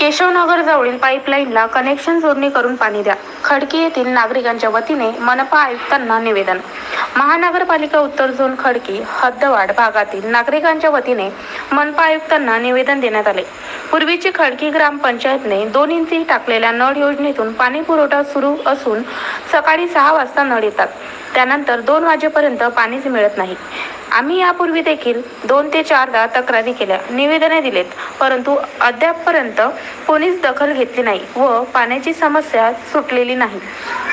केशवनगर जवळील पाईपलाईनला कनेक्शन जोडणी करून पाणी द्या. खडकी येथील नागरिकांच्या वतीने मनपा आयुक्तांना निवेदन. महानगरपालिका उत्तर झोन खडकी हद्दवाड भागातील नागरिकांच्या वतीने मनपा आयुक्तांना निवेदन देण्यात आले. पूर्वीची खडकी ग्रामपंचायतने दोन इंची टाकलेल्या नळ योजनेतून पाणी पुरवठा सुरू असून सकाळी सहा वाजता नळ येतात. त्यानंतर दोन वाजेपर्यंत पाणीच मिळत नाही. आम्ही यापूर्वी देखील दोन ते चारदा तक्रारी केल्या निवेदने दिलेत परंतु अद्यापपर्यंत कोणीच दखल घेतली नाही व पाण्याची समस्या सुटलेली नाही.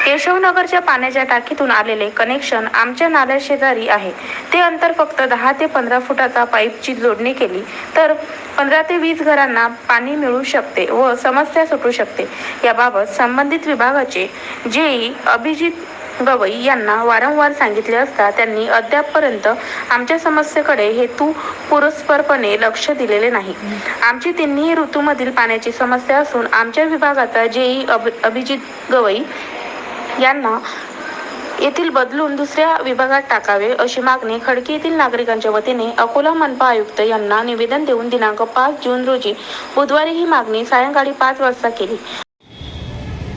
केशवनगरच्या पाण्याच्या टाकीतून आलेले कनेक्शन आमच्या नाल्या शेजारी आहे. ते अंतर फक्त दहा ते पंधरा फुटाचा पाईपची जोडणी केली तर पंधरा ते वीस घरांना पाणी मिळू शकते व समस्या सुटू शकते. याबाबत संबंधित विभागाचे जेई अभिजित गवई यांना वारंवार सांगितले असता त्यांनी अद्यापपर्यंत आमच्या समस्येकडे हेतू पुरस्परपणे लक्ष दिलेले नाही. आमची तिन्ही ऋतूमधील पाण्याची समस्या असून आमच्या विभागाचा जेई अभि अभिजित गवई यांना येथील बदलून दुसऱ्या विभागात टाकावे अशी मागणी खडकी येथील नागरिकांच्या वतीने अकोला मनपा आयुक्त यांना निवेदन देऊन दिनांक पाच जून रोजी बुधवारी ही मागणी सायंकाळी पाच वाजता केली.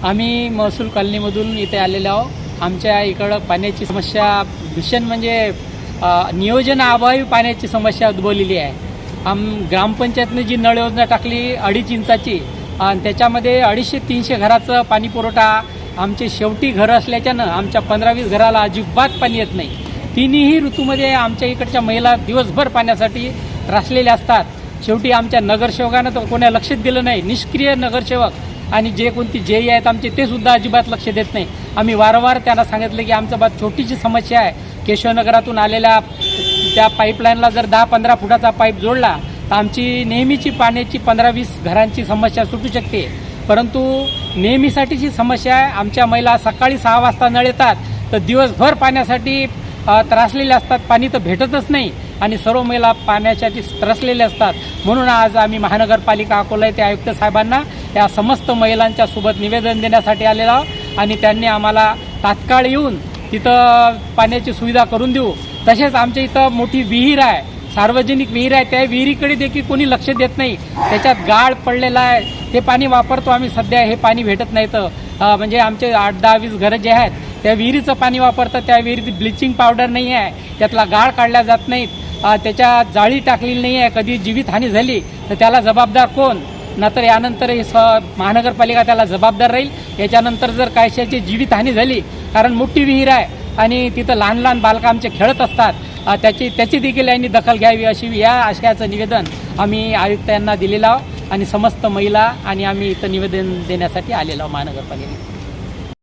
आम्ही महसूल कॉलनीमधून इथे आलेलो आहोत. आमच्या इकडं पाण्याची समस्या भीषण म्हणजे नियोजनाअभावी पाण्याची समस्या उद्भवलेली आहे. आम ग्रामपंचायतने जी नळ योजना टाकली अडीच इंचाची आणि त्याच्यामध्ये अडीचशे तीनशे घराचं पाणी पुरवठा आमचे शेवटी घरं असल्याच्यानं आमच्या पंधरा वीस घराला अजिबात पाणी येत नाही. तिन्ही ऋतूमध्ये आमच्या इकडच्या महिला दिवसभर पाण्यासाठी त्रासलेल्या असतात. शेवटी आमच्या नगरसेवकानं तर कोणा लक्षात दिलं नाही. निष्क्रिय नगरसेवक आणि जे कोणती जेई आहेत आमचे ते सुद्धा अजिबात लक्ष देत नाही. आम्ही वारंवार त्यांना सांगितलं की आमचं बात छोटीशी समस्या आहे. केशवनगरातून आलेल्या त्या पाईपलाईनला जर दहा पंधरा फुटाचा पाईप जोडला तर आमची नेहमीची पाण्याची पंधरा वीस घरांची समस्या सुटू शकते. परंतु नेहमीसाठीची समस्या आहे. आमच्या महिला सकाळी सहा वाजता नळ येतात तर दिवसभर पाण्यासाठी त्रासलेल्या त्रासलेले असतात. पाणी तर भेटतच नाही. आणि सर्व महिला पाण्यासाठी त्रसलेले असतात. म्हणून आज आम्ही महानगरपालिका अकोला येथे आयुक्त साहेबांना या समस्त महिलांच्या सोबत निवेदन देण्यासाठी आलेलो आहोत. आणि त्यांनी आम्हाला तात्काळ येऊन तिथं पाण्याची सुविधा करून देऊ. तसेच आमच्या इथं मोठी विहीर आहे. सार्वजनिक विहीर आहे. त्या विहिरीकडे देखील कोणी लक्ष देत नाही. त्याच्यात गाळ पडलेला आहे. ते पाणी वापरतो आम्ही. सध्या हे पाणी भेटत नाही. तर म्हणजे आमचे आठ दहा वीस घरं जे आहेत त्या विहिरीचं पाणी वापरतं त्या विहिरीत ब्लिचिंग पावडर नाही आहे त्यातला गाळ काढल्या जात नाहीत त्याच्या जाळी टाकलेली नाही आहे कधी जीवितहानी झाली तर त्याला जबाबदार कोण? नंतर यानंतर स महानगरपालिका त्याला जबाबदार राहील. याच्यानंतर जर कायशाची जीवितहानी झाली कारण मोठी विहीर आहे आणि तिथं लहान लहान बालकं आमचे खेळत असतात त्याची त्याची देखील यांनी दखल घ्यावी अशी या आशयाचं निवेदन आम्ही आयुक्त यांना दिलेलं आहोत आणि समस्त महिला आणि आम्ही इथं निवेदन देण्यासाठी आलेलो आहोत